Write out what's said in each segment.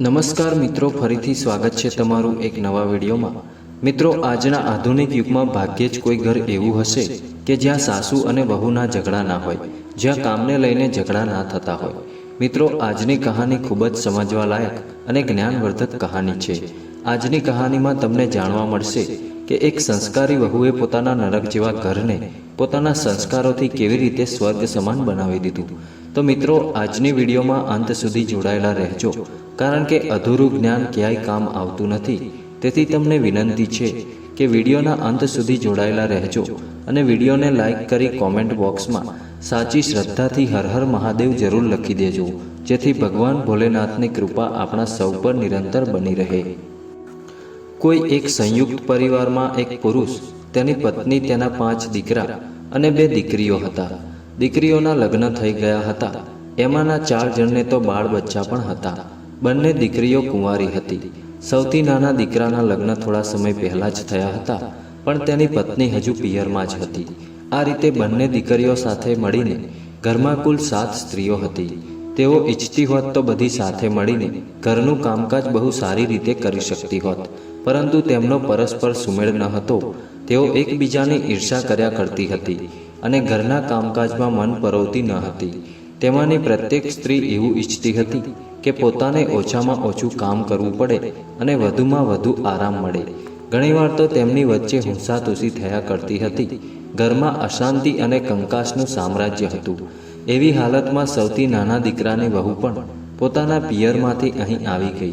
નમસ્કાર મિત્રો, ફરીથી સ્વાગત છે તમારું એક નવા વિડીયોમાં. મિત્રો, આજના આધુનિક યુગમાં ભાગ્યે જ કોઈ ઘર એવું હશે કે જ્યાં સાસુ અને વહુના ઝઘડા ના હોય, જ્યાં કામને લઈને ઝઘડા ના થતા હોય. મિત્રો, આજની કહાની ખૂબ જ સમજવા લાયક અને જ્ઞાનવર્ધક કહાની છે. આજની કહાનીમાં તમને જાણવા મળશે કે એક સંસ્કારી વહુએ પોતાના નરક જેવા ઘરને પોતાના સંસ્કારોથી કેવી રીતે સ્વર્ગ સમાન બનાવી દીધું. તો મિત્રો, આજની વિડીયોમાં અંત સુધી જોડાયેલા રહેજો. કારણ કે અધૂરું જ્ઞાન ક્યાંય કામ આવતું નથી. તેથી તમને વિનંતી છે કે વિડીયોના અંત સુધી જોડાયેલા રહેજો અને વિડીયોને લાઈક કરી કોમેન્ટ બોક્સમાં સાચી શ્રદ્ધાથી હર હર મહાદેવ જરૂર લખી દેજો, જેથી ભગવાન ભોલેનાથની કૃપા આપણા સૌ પર નિરંતર બની રહે. કોઈ એક સંયુક્ત પરિવારમાં એક પુરુષ, તેની પત્ની તેના પાંચ દીકરા અને બે દીકરીઓ હતા. દીકરીઓના લગ્ન થઈ ગયા હતા. એમાંના ચાર જણને તો બાળ બચ્ચા પણ હતા. બંને દીકરીઓ કુંવારી હતી. સૌથી નાના દીકરાના લગ્ન થોડા સમય પહેલા જ થયા હતા, પણ તેની પત્ની હજુ પિયરમાં જ હતી. આ રીતે બંને દીકરીઓ સાથે મળીને ઘરમાં કુલ સાત સ્ત્રીઓ હતી. તેઓ ઈચ્છતી હોત તો બધી સાથે મળીને ઘરનું કામકાજ બહુ સારી રીતે કરી શકતી હોત, પરંતુ તેમનો પરસ્પર સુમેળ ન હતો. તેઓ એકબીજાની ઈર્ષા કર્યા કરતી હતી અને ઘરના કામકાજમાં મન પરોવતી ન હતી. તેમાંની પ્રત્યેક સ્ત્રી એવું ઈચ્છતી હતી કે પોતાને ઓછામાં ઓછું કામ કરવું પડે અને વધુમાં વધુ આરામ મળે. ઘણીવાર તો તેમની વચ્ચે હુંસાતુસી થયા કરતી હતી. ઘરમાં અશાંતિ અને કંકાસનું સામ્રાજ્ય હતું. એવી હાલતમાં સૌથી નાના દીકરાની વહુ પણ પોતાના પિયરમાંથી અહીં આવી ગઈ.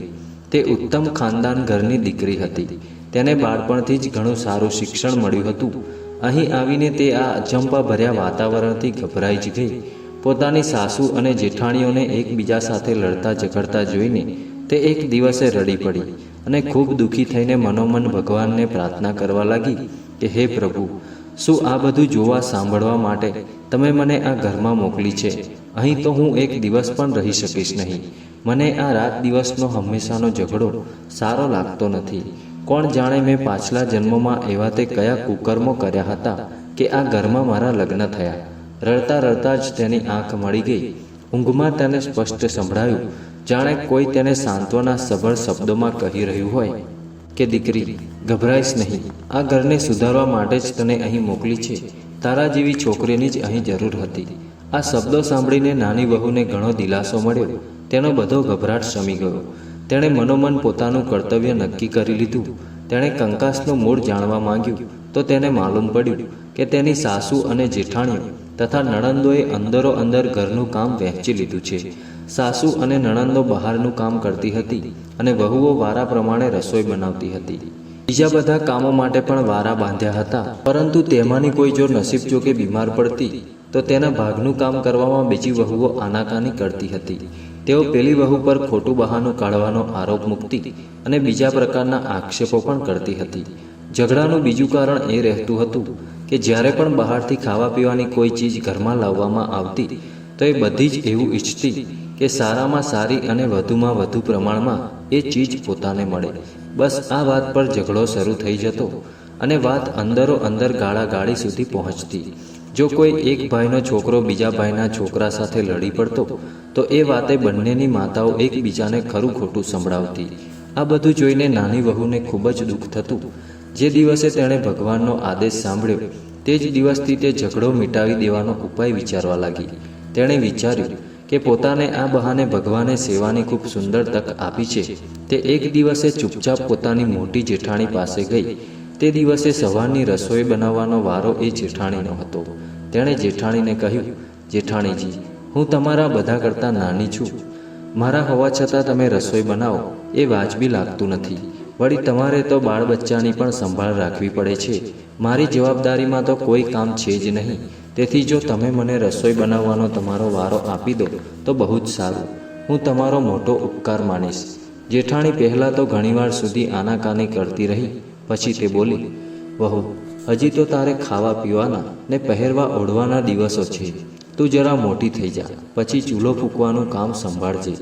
તે ઉત્તમ ખાનદાન ઘરની દીકરી હતી. તેને બાળપણથી જ ઘણું સારું શિક્ષણ મળ્યું હતું. અહીં આવીને તે આ અજંપા ભર્યા વાતાવરણથી ગભરાઈ જ ગઈ. પોતાની સાસુ અને જેઠાણીઓને એકબીજા સાથે લડતા ઝઘડતા જોઈને તે એક દિવસે રડી પડી અને ખૂબ દુઃખી થઈને મનોમન ભગવાનને પ્રાર્થના કરવા લાગી કે, હે પ્રભુ, શું આ બધું જોવા સાંભળવા માટે તમે મને આ ઘરમાં મોકલી છે? અહીં તો હું એક દિવસ પણ રહી શકીશ નહીં. મને આ રાત દિવસનો હંમેશાનો ઝઘડો સારો લાગતો નથી. કોણ જાણે મેં પાછલા જન્મમાં એવા તે કયા કુકર્મો કર્યા હતા કે આ ઘરમાં મારા લગ્ન થયા. રડતા રડતા જ તેની આંખ મળી ગઈ. ઊંઘમાં તેને સ્પષ્ટ સંભળાયું. જાણે કોઈ તેને સાંત્વના સભળ શબ્દોમાં કહી રહ્યું હોય. કે દીકરી, ગભરાઈશ નહીં. આ ઘરને સુધારવા માટે જ તને અહીં મોકલી છે. તારા જેવી છોકરીની જ અહીં જરૂર હતી. આ શબ્દો સાંભળીને નાની વહુને ઘણો દિલાસો મળ્યો. તેનો બધો ગભરાટ શમી ગયો. તેણે મનોમન પોતાનું કર્તવ્ય નક્કી કરી લીધું. તેણે કંકાસનું મૂળ જાણવા માંગ્યું. તો તેને માલુમ પડ્યું કે તેની સાસુ અને જેઠાણીઓ તથા નણંદોએ અંદરો અંદર ઘરનું કામ વહેંચી લીધું છે. સાસુ અને નણંદો બહારનું કામ કરતી હતી અને વહુઓ વારા પ્રમાણે રસોઈ બનાવતી હતી. બીજા બધા કામો માટે પણ વારા બાંધ્યા હતા. પરંતુ તેમાંની કોઈ જો નસીબ જોકે બીમાર પડતી, તો તેના ભાગનું કામ કરવામાં બીજી વહુઓ આનાકાની કરતી હતી. તેઓ પેલી વહુ પર ખોટું બહાનું કાઢવાનો આરોપ મૂકતી અને બીજા પ્રકારના આક્ષેપો પણ કરતી હતી. ઝઘડાનું બીજું કારણ એ રહેતું હતું કે જ્યારે પણ બહારથી ખાવા પીવાની કોઈ ચીજ ઘરમાં લાવવામાં આવતી, તો એ બધી જ એવું ઈચ્છતી કે સારામાં સારી અને વધુમાં વધુ પ્રમાણમાં એ ચીજ પોતાને મળે. બસ આ વાત પર ઝઘડો શરૂ થઈ જતો અને વાત અંદરો અંદર ગાળા ગાળી સુધી પહોંચતી. જો કોઈ એક ભાઈનો છોકરો બીજા ભાઈના છોકરા સાથે લડી પડતો, તો એ વાતે બંનેની માતાઓ એકબીજાને ખરું ખોટું સંભળાવતી. આ બધું જોઈને નાની વહુને ખૂબ જ દુઃખ થતું જે દિવસે તેણે ભગવાનનો આદેશ સાંભળ્યો, તે જ દિવસથી તે ઝઘડો મિટાવી દેવાનો ઉપાય વિચારવા લાગી. તેણે વિચાર્યું કે પોતાને આ બહાને ભગવાને સેવાની ખૂબ સુંદર તક આપી છે. તે એક દિવસે ચૂપચાપ પોતાની મોટી જેઠાણી પાસે ગઈ. તે દિવસે સવારની રસોઈ બનાવવાનો વારો એ જેઠાણીનો હતો. તેણે જેઠાણીને કહ્યું, જેઠાણીજી, હું તમારા બધા કરતાં નાની છું. મારા હોવા છતાં તમે રસોઈ બનાવો, એ વાજબી લાગતું નથી. વળી તમારે તો બાળ બચ્ચાની પણ સંભાળ રાખવી પડે છે. મારી જવાબદારીમાં તો કોઈ કામ છે જ નહીં. તેથી જો તમે મને રસોઈ બનાવવાનો તમારો વારો આપી દો, તો બહુ જ સારું. હું તમારો મોટો ઉપકાર માનીશ. જેઠાણી પહેલાં તો ઘણીવાર સુધી આનાકાની કરતી રહી, પછી તે બોલી, વહુ, હજી તો તારે ખાવા પીવાના ને પહેરવા ઓઢવાના દિવસો છે. તું જરા મોટી થઈ જા, પછી ચૂલો ફૂંકવાનું કામ સંભાળજે.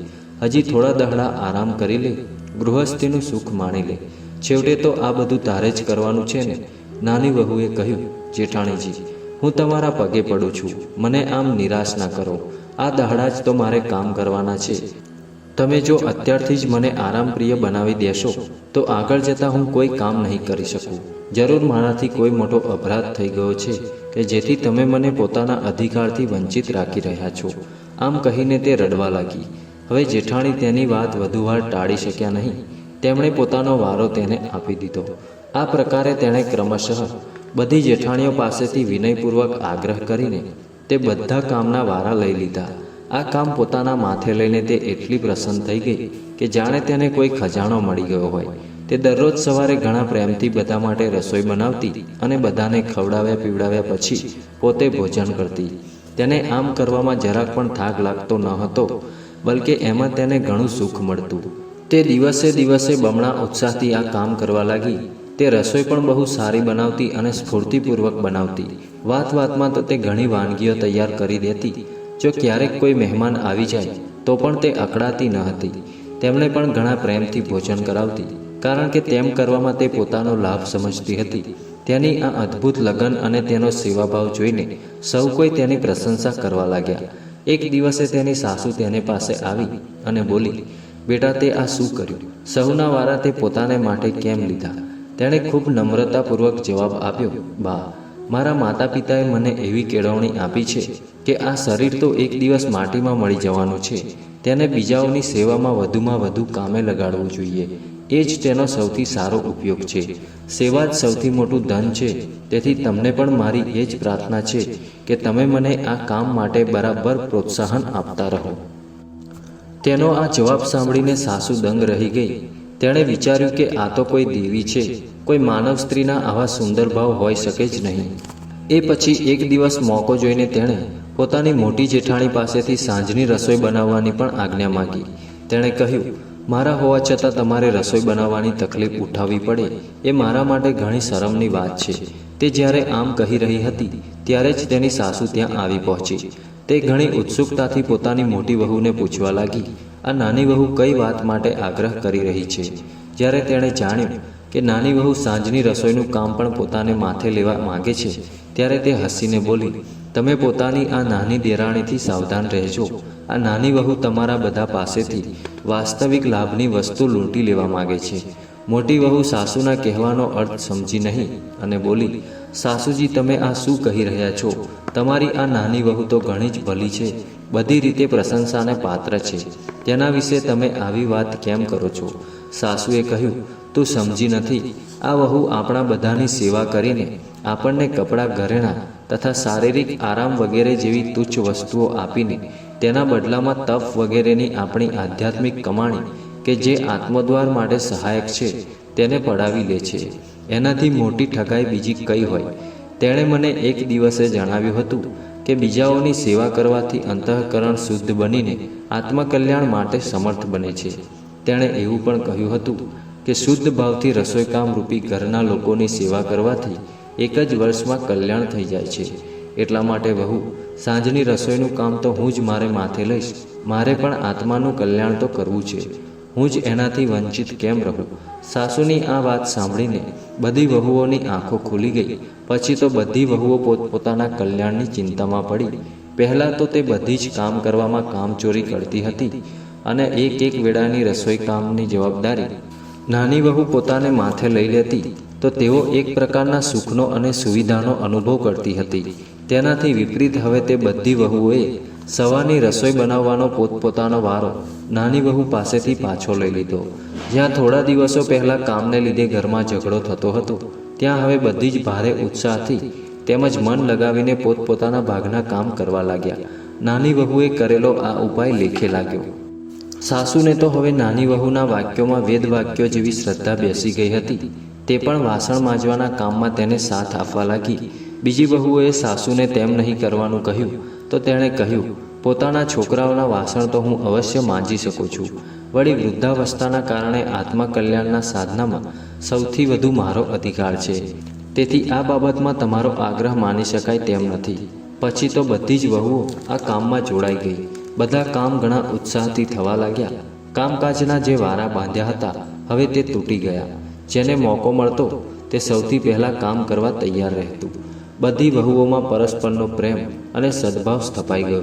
હજી થોડા દહડા આરામ કરી લે. ગૃહસ્થીનું સુખ માણી લે. છેવટે તો આ બધું તારે જ કરવાનું છે ને? નાની વહુએ કહ્યું, જેઠાણીજી, હું તમારા પગે પડું છું. મને આમ નિરાશ ના કરો. આ દહાડા જ તો મારે કામ કરવાના છે. તમે જો અત્યારથી જ મને આરામપ્રિય બનાવી દેશો, તો આગળ જતાં હું કોઈ કામ નહીં કરી શકું. જરૂર મારાથી કોઈ મોટો અપરાધ થઈ ગયો છે કે જેથી તમે મને પોતાના અધિકારથી વંચિત રાખી રહ્યા છો. આમ કહીને તે રડવા લાગી. હવે જેઠાણી તેની વાત વધુ વાર ટાળી શક્યા નહીં. તેમણે પોતાનો વારો તેને આપી દીધો. આ પ્રકારે તેણે ક્રમશઃ બધી જેઠાણીઓ પાસેથી વિનયપૂર્વક આગ્રહ કરીને તે બધા કામના વારા લઈ લીધા. આ કામ પોતાના માથે લઈને તે એટલી પ્રસન્ન થઈ ગઈ કે જાણે તેને કોઈ ખજાનો મળી ગયો હોય. તે દરરોજ સવારે ઘણા પ્રેમથી બધા માટે રસોઈ બનાવતી અને બધાને ખવડાવ્યા પીવડાવ્યા પછી પોતે ભોજન કરતી. તેને આમ કરવામાં જરાક પણ થાક લાગતો ન હતો. બલકે એમાં તેને ઘણું સુખ મળતું. તે દિવસે દિવસે બમણા ઉત્સાહથી આ કામ કરવા લાગી. તે રસોઈ પણ બહુ સારી બનાવતી અને સ્ફૂર્તિપૂર્વક બનાવતી. વાત વાતમાં તો તે ઘણી વાનગીઓ તૈયાર કરી દેતી. જો ક્યારેક કોઈ મહેમાન આવી જાય, તો પણ તે અકળાતી ન હતી. તેમણે પણ ઘણા પ્રેમથી ભોજન કરાવતી, કારણ કે તેમ કરવામાં તે પોતાનો લાભ સમજતી હતી. તેની આ અદ્ભુત લગન અને તેનો સેવાભાવ જોઈને સૌ કોઈ તેની પ્રશંસા કરવા લાગ્યા. એક દિવસે તેની સાસુ તેને પાસે આવી અને બોલી, બેટા, તે આ શું કર્યું? સૌના વારા તે પોતાને માટે કેમ લીધા? તેણે ખૂબ નમ્રતાપૂર્વક જવાબ આપ્યો, બા, મારા માતા પિતાએ મને એવી કેળવણી આપી છે કે આ શરીર તો એક દિવસ માટીમાં મળી જવાનું છે. તેને બીજાઓની સેવામાં વધુમાં વધુ કામે લગાડવું જોઈએ. એ જ તેનો સૌથી સારો ઉપયોગ છે. સેવા જ સૌથી મોટું ધન છે. તેથી તમને પણ મારી એ જ પ્રાર્થના છે કે તમે મને આ કામ માટે બરાબર પ્રોત્સાહન આપતા રહો. તેનો આ જવાબ સાંભળીને સાસુ દંગ રહી ગઈ. તેણે વિચાર્યું કે આ તો કોઈ દેવી છે. કોઈ માનવ સ્ત્રીના આવા સુંદર ભાવ હોઈ શકે જ નહીં. એ પછી એક દિવસ મોકો જોઈને તેણે પોતાની મોટી જેઠાણી પાસેથી સાંજની રસોઈ બનાવવાની પણ આજ્ઞા માગી. તેણે કહ્યું મારા હોવા છતાં તમારે રસોઈ બનાવવાની તકલીફ ઉઠાવવી પડે. એ મારા માટે ઘણી શરમની વાત છે. તે જ્યારે આમ કહી રહી હતી, ત્યારે જ તેની સાસુ ત્યાં આવી પહોંચી. તે ઘણી ઉત્સુકતાથી પોતાની મોટી વહુને પૂછવા લાગી. આ નાની વહુ કઈ વાત માટે આગ્રહ કરી રહી છે? જ્યારે તેણે જાણ્યું કે નાની વહુ સાંજની રસોઈનું કામ પણ પોતાને માથે લેવા માંગે છે, ત્યારે તે હસીને બોલી, તમે પોતાની આ નાની દેરાણીથી સાવધાન રહેજો. આ નાની વહુ તમારા બધા પાસેથી વાસ્તવિક લાભની વસ્તુ લૂંટી લેવા માગે છે. મોટી વહુ સાસુના કહેવાનો અર્થ સમજી નહીં અને બોલી, સાસુજી, તમે આ શું કહી રહ્યા છો? તમારી આ નાની વહુ તો ઘણી જ ભલી છે, બધી રીતે પ્રશંસાને પાત્ર છે. તેના વિશે તમે આવી વાત કેમ કરો છો? સાસુએ કહ્યું, તું સમજી નથી. આ વહુ આપણા બધાની સેવા કરીને આપણને કપડાં ઘરેણાં તથા શારીરિક આરામ વગેરે જેવી તુચ્છ વસ્તુઓ આપીને તેના બદલામાં તપ વગેરેની આપણી આધ્યાત્મિક કમાણી કે જે આત્મદ્વાર માટે સહાયક છે, તેને પડાવી લે છે. એનાથી મોટી ઠગાઈ બીજી કઈ હોય? તેણે મને એક દિવસે જણાવ્યું હતું કે બીજાઓની સેવા કરવાથી અંતઃકરણ શુદ્ધ બનીને આત્મકલ્યાણ માટે સમર્થ બને છે. તેણે એવું પણ કહ્યું હતું કે શુદ્ધ ભાવથી રસોઈકામ રૂપી ઘરના લોકોની સેવા કરવાથી એક જ વર્ષમાં કલ્યાણ થઈ જાય છે. એટલા માટે વહુ સાંજની રસોઈનું કામ તો હું જ મારે માથે લઈશ. મારે પણ આત્માનું કલ્યાણ તો કરવું છે. હું જ એનાથી વંચિત કેમ રહું? સાસુની આ વાત સાંભળીને બધી વહુઓની આંખો ખુલી ગઈ. પછી તો બધી વહુઓ પોતપોતાના કલ્યાણની ચિંતામાં પડી. પહેલાં તો તે બધી જ કામ કરવામાં કામચોરી કરતી હતી અને એક એક વેળાની રસોઈ કામની જવાબદારી નાની વહુ પોતાને માથે લઈ લેતી, તો તેઓ એક પ્રકારના સુખનો અને સુવિધાનો અનુભવ કરતી હતી. તેનાથી વિપરીત હવે તે બધી વહુઓએ સવારની રસોઈ બનાવવાનો પોતપોતાનો વારો નાની વહુ પાસેથી પાછો લઈ લીધો. જ્યાં થોડા દિવસો પહેલાં કામને લીધે ઘરમાં ઝઘડો થતો હતો, ત્યાં હવે બધી જ ભારે ઉત્સાહથી તેમજ મન લગાવીને પોતપોતાના ભાગના કામ કરવા લાગ્યા. નાની વહુએ કરેલો આ ઉપાય લેખે લાગ્યો. સાસુને તો હવે નાની વહુના વાક્યોમાં વેદ વાક્યો જેવી શ્રદ્ધા બેસી ગઈ હતી. તે પણ વાસણ માંજવાના કામમાં તેને સાથ આપવા લાગી. બીજી વહુએ સાસુને તેમ નહીં કરવાનું કહ્યું, તો તેણે કહ્યું, પોતાના છોકરાઓના વાસણ તો હું અવશ્ય માંજી શકું છું. વળી વૃદ્ધાવસ્થાના કારણે આત્મકલ્યાણના સાધનામાં સૌથી વધુ મારો અધિકાર છે. તેથી આ બાબતમાં તમારો આગ્રહ માની શકાય તેમ નથી. પછી તો બધી જ વહુઓ આ કામમાં જોડાઈ ગઈ. બધા કામ ઘણા ઉત્સાહથી થવા લાગ્યા. કામકાજના જે વારા બાંધ્યા હતા, હવે તે તૂટી ગયા. જેને મોકો મળતો, તે સૌથી પહેલાં કામ કરવા તૈયાર રહેતું. બધી વહુઓમાં પરસ્પરનો પ્રેમ અને સદભાવ સ્થપાઈ ગયો.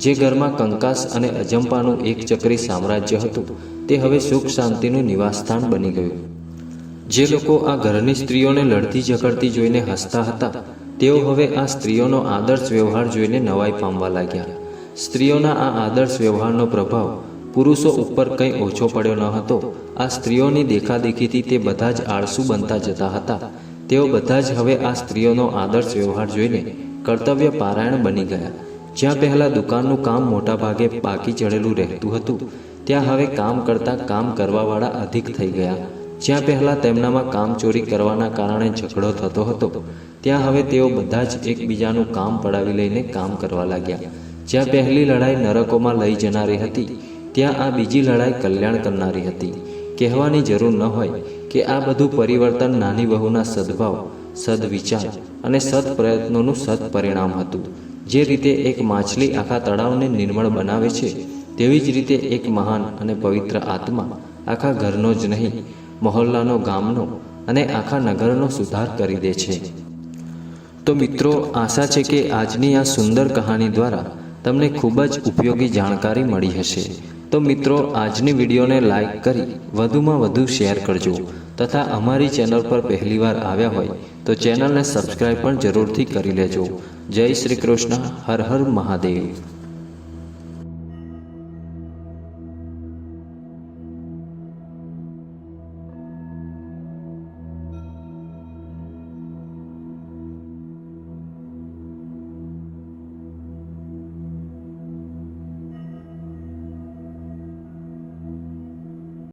જે ઘરમાં કંકાસ અને અજંપાનું એક ચક્રી સામ્રાજ્ય હતું, તે હવે સુખ શાંતિનું નિવાસસ્થાન બની ગયું. જે લોકો આ ઘરની સ્ત્રીઓને લડતી ઝઘડતી જોઈને હસતા હતા, તેઓ હવે આ સ્ત્રીઓનો આદર્શ વ્યવહાર જોઈને નવાઈ પામવા લાગ્યા. સ્ત્રીઓના આ આદર્શ વ્યવહારનો પ્રભાવ પુરુષો ઉપર કંઈ ઓછો પડ્યો ન હતો. આ સ્ત્રીઓની દેખાદેખીથી તે બધા જ આળસુ બનતા જતા હતા. તેઓ બધા જ હવે આ સ્ત્રીઓનો આદર્શ વ્યવહાર જોઈને કર્તવ્ય પારાયણ બની ગયા. જ્યાં પહેલાં દુકાનનું કામ મોટાભાગે બાકી ચડેલું રહેતું હતું, ત્યાં હવે કામ કરતાં કામ કરવાવાળા અધિક થઈ ગયા. જ્યાં પહેલાં તેમનામાં કામ ચોરી કરવાના કારણે ઝઘડો થતો હતો, ત્યાં હવે તેઓ બધા જ એકબીજાનું કામ પડાવી લઈને કામ કરવા લાગ્યા. જ્યાં પહેલી લડાઈ નરકોમાં લઈ જનારી હતી, ત્યાં આ બીજી લડાઈ કલ્યાણ કરનારી હતી. કહેવાની જરૂર ન હોય કે આ બધું પરિવર્તન નાની વહુના સદભાવ, સદવિચાર અને સદ પ્રયત્નોનું સદ પરિણામ હતું. જે રીતે એક માછલી આખા તળાવને નિર્મળ બનાવે છે, તેવી જ રીતે એક મહાન અને પવિત્ર આત્મા આખા ઘરનો જ નહીં, મહોલ્લાનો ગામનો અને આખા નગરનો સુધાર કરી દે છે. તો મિત્રો, આશા છે કે આજની આ સુંદર કહાની દ્વારા તમને ખૂબ જ ઉપયોગી જાણકારી મળી હશે. તો મિત્રો, આજની વિડીયોને લાઇક કરી વધુમાં વધુ શેર કરજો તથા અમારી ચેનલ પર પહેલીવાર આવ્યા હોય તો ચેનલને સબસ્ક્રાઈબ પણ જરૂરથી કરી લેજો. જય શ્રી કૃષ્ણ, હર હર મહાદેવ.